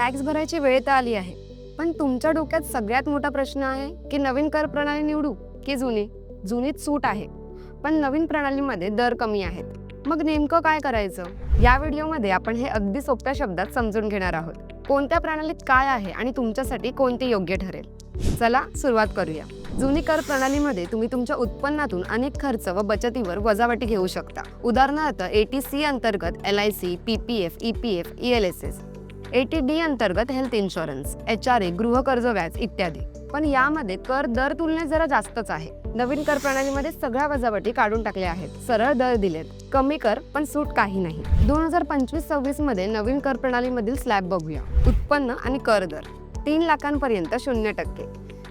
Tax भरायची वेळ तर आली आहे. पण तुमच्या डोक्यात सगळ्यात मोठा प्रश्न आहे की नवीन कर प्रणाली निवडू की जुनी? जुनीत सूट आहे. पण नवीन प्रणालीमध्ये दर कमी आहेत. मग नेमकं काय करायचं? या व्हिडिओमध्ये आपण हे अगदी सोप्या शब्दात समजून घेणार आहोत. कोणत्या प्रणालीत काय आहे आणि तुमच्यासाठी कोणती योग्य ठरेल? चला सुरुवात करूया. जुनी कर प्रणालीमध्ये तुम्ही तुमच्या उत्पन्नातून अनेक खर्च व बचतीवर वजावटी घेऊ शकता. उदाहरणार्थ एटी सी अंतर्गत L I C P P F E P F E L S S eighty D अंतर्गत health insurance H R A गृहकर्ज व्याज इत्यादी. पण यामध्ये कर दर तुलनेत जरा जास्तच आहे. नवीन कर प्रणालीमध्ये सगळ्या वजावटी काढून टाकल्या आहेत. सरळ दर दिलेत. कमी कर पण सूट काही नाही. दोन हजार पंचवीस सव्वीसमध्ये नवीन कर प्रणालीमधील स्लॅब बघूया. उत्पन्न आणि कर दर. तीन लाखांपर्यंत शून्य टक्के.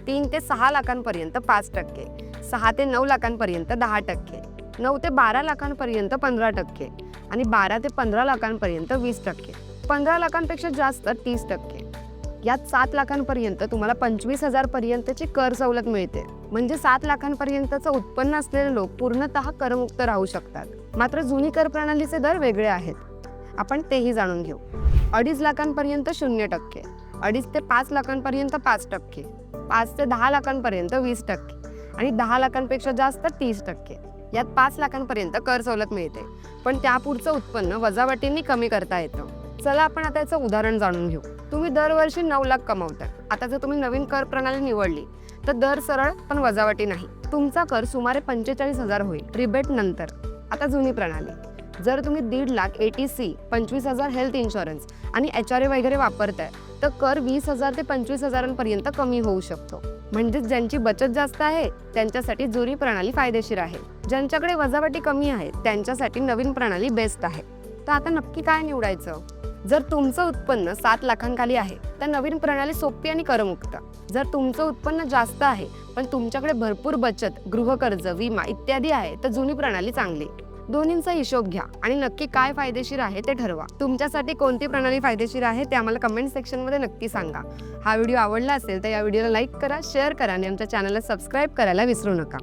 तीन ते सहा लाखांपर्यंत पाच टक्के. सहा ते नऊ लाखांपर्यंत दहा टक्के. नऊ ते बारा लाखांपर्यंत पंधरा टक्के. आणि बारा ते पंधरा लाखांपर्यंत वीस टक्के. पंधरा लाखांपेक्षा जास्त तीस टक्के. यात सात लाखांपर्यंत तुम्हाला पंचवीस हजारपर्यंतची कर सवलत मिळते. म्हणजे सात लाखांपर्यंतचं उत्पन्न असलेले लोक पूर्णतः करमुक्त राहू शकतात. मात्र जुनी कर प्रणालीचे दर वेगळे आहेत. आपण तेही जाणून घेऊ. अडीच लाखांपर्यंत शून्य टक्के. अडीच ते पाच लाखांपर्यंत पाच टक्के. पाच ते दहा लाखांपर्यंत वीस टक्के. आणि दहा लाखांपेक्षा जास्त तीस टक्के. यात पाच लाखांपर्यंत कर सवलत मिळते. पण त्यापुढचं उत्पन्न वजावटींनी कमी करता येतं. चला आपण आता याचं उदाहरण जाणून घेऊ. तुम्ही दरवर्षी नऊ लाख कमावताय. आता जर तुम्ही नवीन कर प्रणाली निवडली तर दर सरळ पण वजावटी नाही. तुमचा कर सुमारे पंचेचाळीस हजार होईल रिबेट नंतर. आता जुनी प्रणाली. जर तुम्ही दीड लाख ए टी सी पंचवीस हजार हेल्थ इन्शुरन्स आणि एच आर ए वगैरे वापरताय तर कर वीस हजार ते पंचवीस हजारांपर्यंत कमी होऊ शकतो. म्हणजेच ज्यांची बचत जास्त आहे त्यांच्यासाठी जुनी प्रणाली फायदेशीर आहे. ज्यांच्याकडे वजावटी कमी आहे त्यांच्यासाठी नवीन प्रणाली बेस्ट आहे. तर आता नक्की काय निवडायचं? जर तुमचं उत्पन्न सात लाखांखाली आहे तर नवीन प्रणाली सोपी आणि करमुक्त. जर तुमचं उत्पन्न जास्त आहे पण तुमच्याकडे भरपूर बचत गृहकर्ज विमा इत्यादी आहे तर जुनी प्रणाली चांगली. दोन्हींचा हिशोब घ्या आणि नक्की काय फायदेशीर आहे ते ठरवा. तुमच्यासाठी कोणती प्रणाली फायदेशीर आहे ते आम्हाला कमेंट सेक्शनमध्ये नक्की सांगा. हा व्हिडिओ आवडला असेल तर या व्हिडिओला लाईक करा शेअर करा आणि आमच्या चॅनलला सबस्क्राईब करायला विसरू नका.